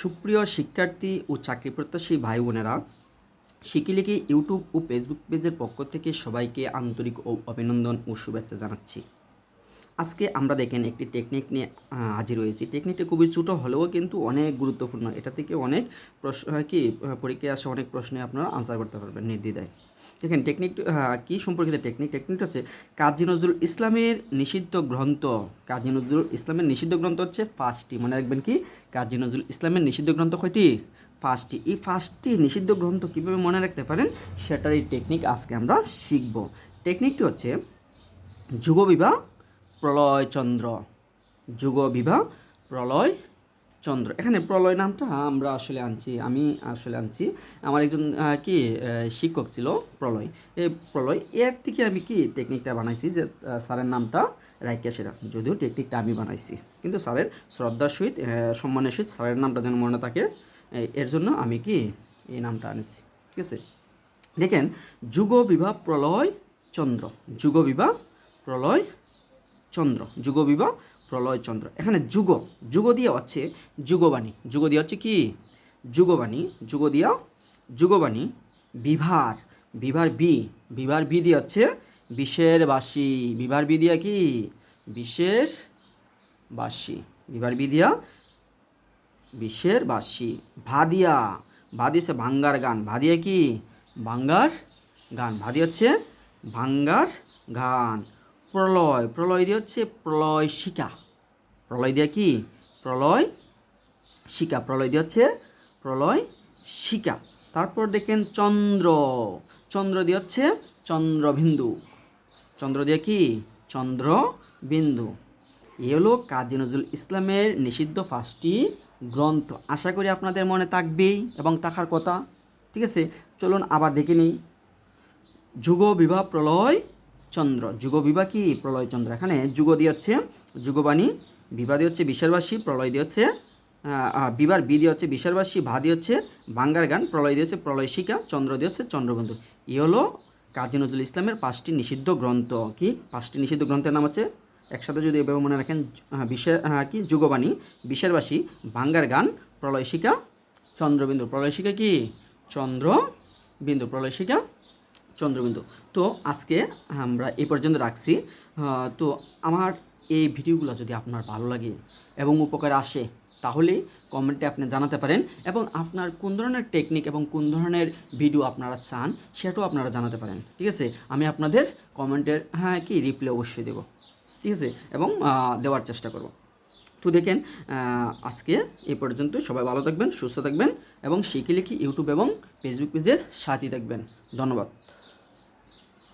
সুপ্রিয় শিক্ষার্থী ও চাকরি প্রত্যাশী ভাই বোনেরা শিকিলিকি ইউটিউব ও ফেসবুক পেজের পক্ষ থেকে সবাইকে আন্তরিক ও অভিনন্দন ও শুভেচ্ছা জানাচ্ছি। আজকে আমরা দেখেন একটি টেকনিক নিয়ে হাজির হয়েছি। টেকনিকটি খুবই ছোটো হলেও কিন্তু অনেক গুরুত্বপূর্ণ। এটা থেকে অনেক প্রশ্ন কি পরীক্ষায় আসে অনেক প্রশ্নে আপনারা আনসার করতে পারবেন নির্দ্বিধায়। দেখেন টেকনিক কী সম্পর্কিত টেকনিক টেকনিকটা হচ্ছে কাজী নজরুল ইসলামের নিষিদ্ধ গ্রন্থ। কাজী নজরুল ইসলামের নিষিদ্ধ গ্রন্থ হচ্ছে পাঁচটি মনে রাখবেন কি? কাজী নজরুল ইসলামের নিষিদ্ধ গ্রন্থ কয়টি? ফার্স্টটি এই ফার্স্টটি নিষিদ্ধ গ্রন্থ কীভাবে মনে রাখতে পারেন? সেটার এই টেকনিক আজকে আমরা শিখব। টেকনিকটি হচ্ছে যুগবিবাহ প্রলয়চন্দ্র। যুগবিবাহ প্রলয় চন্দ্র এখানে প্রলয় নামটা আমরা আসলে আনছি, আমি আসলে আনছি। আমার একজন কি শিক্ষক ছিল, প্রলয়। এই প্রলয়, এর থেকে আমি কি টেকনিকটা বানাইছি যে স্যারের নামটা রাইকা সেরা যদিও টেকনিকটা আমি বানাইছি, কিন্তু স্যারের শ্রদ্ধার সহিত সম্মানের সহিত স্যারের নামটা যেন মনে থাকে এর জন্য আমি কি এই নামটা আনেছি, ঠিক আছে? দেখেন, যুগ বিবাহ প্রলয় চন্দ্র যুগ বিবাহ প্রলয় চন্দ্র, যুগ বিবাহ প্রলয় চন্দ্র। এখানে যুগ যুগ দিয়ে হচ্ছে যুগবাণী। যুগ দিয়ে হচ্ছে কি? যুগবাণী, যুগ দিয়া যুগবাণী, বিভার। বিভার বি বিভার বি দিয়ে হচ্ছে বিশের বাসী বিভার বি দিয়া কি? বিশের বাসী বিভার বি দিয়া বিশ্বের বাসী ভাদিয়া ভাদি হচ্ছে ভাঙ্গার গান। ভাদিয়া কি? ভাঙ্গার গান। ভাদি হচ্ছে ভাঙ্গার গান। প্রলয় প্রলয় দিয়ে হচ্ছে প্রলয় শিকা প্রলয় দিয়ে কি? প্রলয় শিকা প্রলয় দিয়ে হচ্ছে প্রলয় শিকা তারপর দেখেন চন্দ্র। চন্দ্র দিয়ে হচ্ছে চন্দ্রবিন্দু। চন্দ্র দিয়ে কি? চন্দ্র বিন্দু এ হলো কাজী নজরুল ইসলামের নিষিদ্ধ পাঁচটি গ্রন্থ। আশা করি আপনাদের মনে থাকবেই এবং থাকার কথা। ঠিক আছে? চলুন আবার দেখে নিই। যুগ বিবাহ প্রলয় চন্দ্র। যুগ বিবাহ কি প্রলয় চন্দ্র। এখানে যুগ দিয়ে হচ্ছে যুগবাণী বিবাহ দিয়ে হচ্ছে বিশারবাসী প্রলয় দিয়ে হচ্ছে বিবার বি দিয়ে হচ্ছে বিশারবাসী ভা দিয়ে হচ্ছে বাঙ্গার গান প্রলয় দিয়ে হচ্ছে প্রলয় শিকা চন্দ্র দিয়ে হচ্ছে চন্দ্রবন্ধু। ই হলো কাজী নজরুল ইসলামের পাঁচটি নিষিদ্ধ গ্রন্থ। কি? পাঁচটি নিষিদ্ধ গ্রন্থের নাম হচ্ছে একসাথে যদি এভাবে মনে রাখেন আহ, কি? যুগবাণী বিশারবাসী বাঙ্গার গান প্রলয় শিকা চন্দ্রবিন্দু। প্রলয় শিকা কি? চন্দ্র বিন্দু প্রলয় শিকা চন্দ্রবিন্দু। তো আজকে আমরা এই পর্যন্ত রাখছি। তো আমার এই ভিডিওগুলো যদি আপনার ভালো লাগে এবং উপকার আসে, তাহলে কমেন্টে আপনি জানাতে পারেন এবং আপনার কোন ধরনের টেকনিক এবং কোন ধরনের ভিডিও আপনারা চান, সেটাও আপনারা জানাতে পারেন। ঠিক আছে? আমি আপনাদের কমেন্টের হ্যাঁ কি, রিপ্লাই অবশ্যই দেবো। ঠিক আছে? এবং দেওয়ার চেষ্টা করব। তো দেখেন আজকে এই পর্যন্ত সবাই ভালো থাকবেন, সুস্থ থাকবেন এবং শিখে লিখি ইউটিউব এবং ফেসবুক পেজের সাথে থাকবেন। ধন্যবাদ।